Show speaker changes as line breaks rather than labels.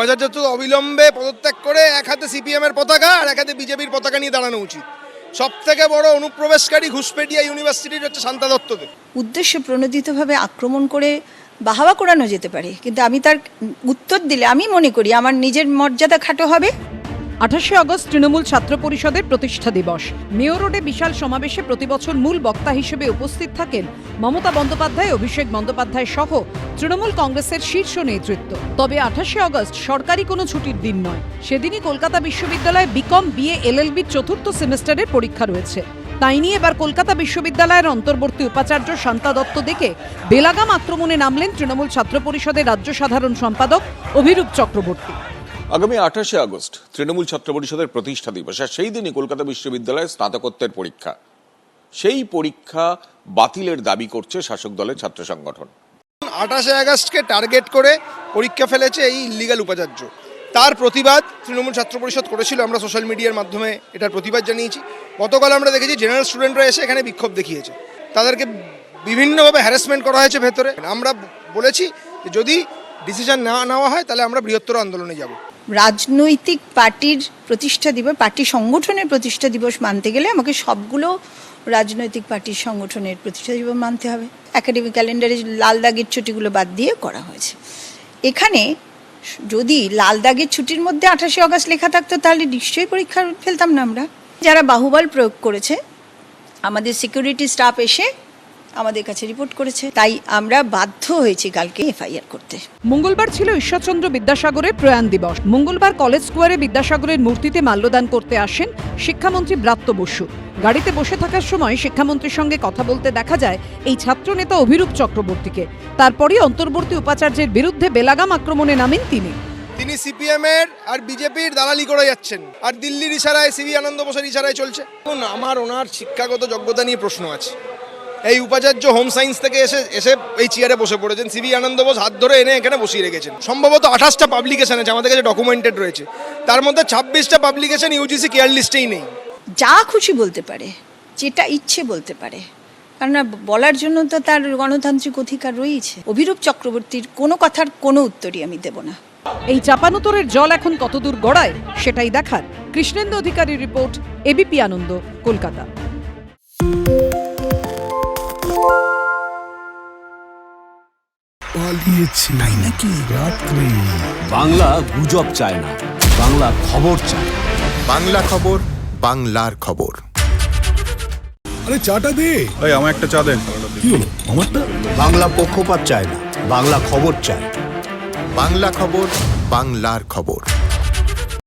উপাচার্য অবিলম্বে পদত্যাগ করে এক হাতে সিপিএম এর পতাকা আর এক হাতে বিজেপির পতাকা নিয়ে দাঁড়ানো উচিত। সব থেকে বড় অনুপ্রবেশকারী ঘুষপেটিয়া ইউনিভার্সিটির হচ্ছে শান্তা দত্তদের।
উদ্দেশ্য প্রণোদিতভাবে আক্রমণ করে বাহাবা করানো যেতে পারে, কিন্তু আমি তার উত্তর দিলে আমি মনে করি আমার নিজের মর্যাদা খাটো হবে।
আঠাশে আগস্ট তৃণমূল ছাত্র পরিষদের প্রতিষ্ঠা দিবস। মেয়র রোডে বিশাল সমাবেশে প্রতিবছর মূল বক্তা হিসেবে উপস্থিত থাকেন মমতা বন্দ্যোপাধ্যায়, অভিষেক বন্দ্যোপাধ্যায় সহ তৃণমূল কংগ্রেসের শীর্ষ নেতৃত্ব। তবে আঠাশে আগস্ট সরকারি কোনো ছুটির দিন নয়। সেদিনই কলকাতা বিশ্ববিদ্যালয়ে বিকম বিএ এলএলবির চতুর্থ সেমিস্টারের পরীক্ষা রয়েছে। তাই নিয়ে এবার কলকাতা বিশ্ববিদ্যালয়ের অন্তর্বর্তী উপাচার্য শান্তা দত্ত দেখে বেলাগাম আক্রমণে নামলেন তৃণমূল ছাত্র পরিষদের রাজ্য সাধারণ সম্পাদক অভিরূপ চক্রবর্তী।
আগামী আঠাশে আগস্ট তৃণমূল ছাত্র পরিষদের প্রতিষ্ঠা দিবস, আর সেই দিনই কলকাতা বিশ্ববিদ্যালয়ে স্নাতকোত্তর পরীক্ষা। সেই পরীক্ষা বাতিলের দাবি করছে শাসক দলের ছাত্র সংগঠন।
আঠাশে আগস্টকে টার্গেট করে পরীক্ষা ফেলেছে এই ইলিগাল উপাচার্য। তার প্রতিবাদ তৃণমূল ছাত্র পরিষদ করেছিল, আমরা সোশ্যাল মিডিয়ার মাধ্যমে এটার প্রতিবাদ জানিয়েছি। গতকাল আমরা দেখেছি জেনারেল স্টুডেন্টরা এসে এখানে বিক্ষোভ দেখিয়েছে। তাদেরকে বিভিন্নভাবে হ্যারাসমেন্ট করা হয়েছে ভেতরে। আমরা বলেছি যদি ডিসিশন না নেওয়া হয়, তাহলে আমরা বৃহত্তর আন্দোলনে যাব।
রাজনৈতিক পার্টির প্রতিষ্ঠা দিবস, পার্টি সংগঠনের প্রতিষ্ঠা দিবস মানতে গেলে আমাকে সবগুলো রাজনৈতিক পার্টির সংগঠনের প্রতিষ্ঠা দিবস মানতে হবে। একাডেমিক ক্যালেন্ডারে লাল দাগের ছুটিগুলো বাদ দিয়ে করা হয়েছে। এখানে যদি লাল দাগের ছুটির মধ্যে আঠাশে অগস্ট লেখা থাকতো, তাহলে নিশ্চয়ই পরীক্ষা ফেলতাম না আমরা। যারা বাহুবল প্রয়োগ করেছে, আমাদের সিকিউরিটি স্টাফ এসে আমাদের কাছে রিপোর্ট করেছে। তাই আমরা বাধ্য হয়েছি কালকে এফআইআর করতে।
মঙ্গলবার ছিল ঈশ্বরচন্দ্র বিদ্যাসাগরের প্রয়াণ দিবস। মঙ্গলবার কলেজ স্কোয়ারে বিদ্যাসাগরের মূর্তিতে মাল্যদান করতে আসেন শিক্ষামন্ত্রী ব্রাত্য বসু। গাড়িতে বসে থাকার সময় শিক্ষামন্ত্রীর সঙ্গে কথা বলতে দেখা যায় এই ছাত্রনেতা অভিরূপ চক্রবর্তীকে। তারপরই অন্তর্বর্তী উপাচার্যের বিরুদ্ধে বেলাগাম আক্রমণে নামেন তিনি।
তিনি সিপিএম এর আর বিজেপির দালালি করে যাচ্ছেন। আর দিল্লির ইশারায় সিবি আনন্দ বোসের ইশারায় চলছে। আমার ওনার শিক্ষাগত যোগ্যতা নিয়ে প্রশ্ন আছে। এই উপাচার্য হোম সায়েন্স থেকে এসে এসে এই চেয়ারে বসে পড়েছেন। সিবি আনন্দ বোস হাত ধরে এনে এখানে বসিয়ে রেখেছেন। সম্ভবত আঠাশটা পাবলিকেশন আছে আমাদের কাছে ডকুমেন্টেড রয়েছে। তার মধ্যে ছাব্বিশটা পাবলিকেশন ইউজিসি কেয়ার লিস্টেই নেই।
যা খুশি বলতে পারে যেটা ইচ্ছে বলতে পারে। কারণ বলার জন্য তো তার গণতান্ত্রিক অধিকার রয়েছে। অভিরূপ চক্রবর্তীর কোনো কথার কোনো উত্তরই আমি দেব না।
এই চাপানুতরের জল এখন কতদূর গড়ায় সেটাই দেখার কৃষ্ণেন্দু অধিকারী রিপোর্ট এবিপি আনন্দ কলকাতা।
পালিয়েছে। তাই নাকি? রাত্রে।
বাংলা গুজব চায় না বাংলা খবর চায়
বাংলা খবর বাংলার খবর।
আরে চাটা দে।
এই আমার একটা চা দেন।
কি হলো? আমারটা?
বাংলা পক্ষপাত চায় না বাংলা খবর চায়
বাংলা খবর বাংলার খবর।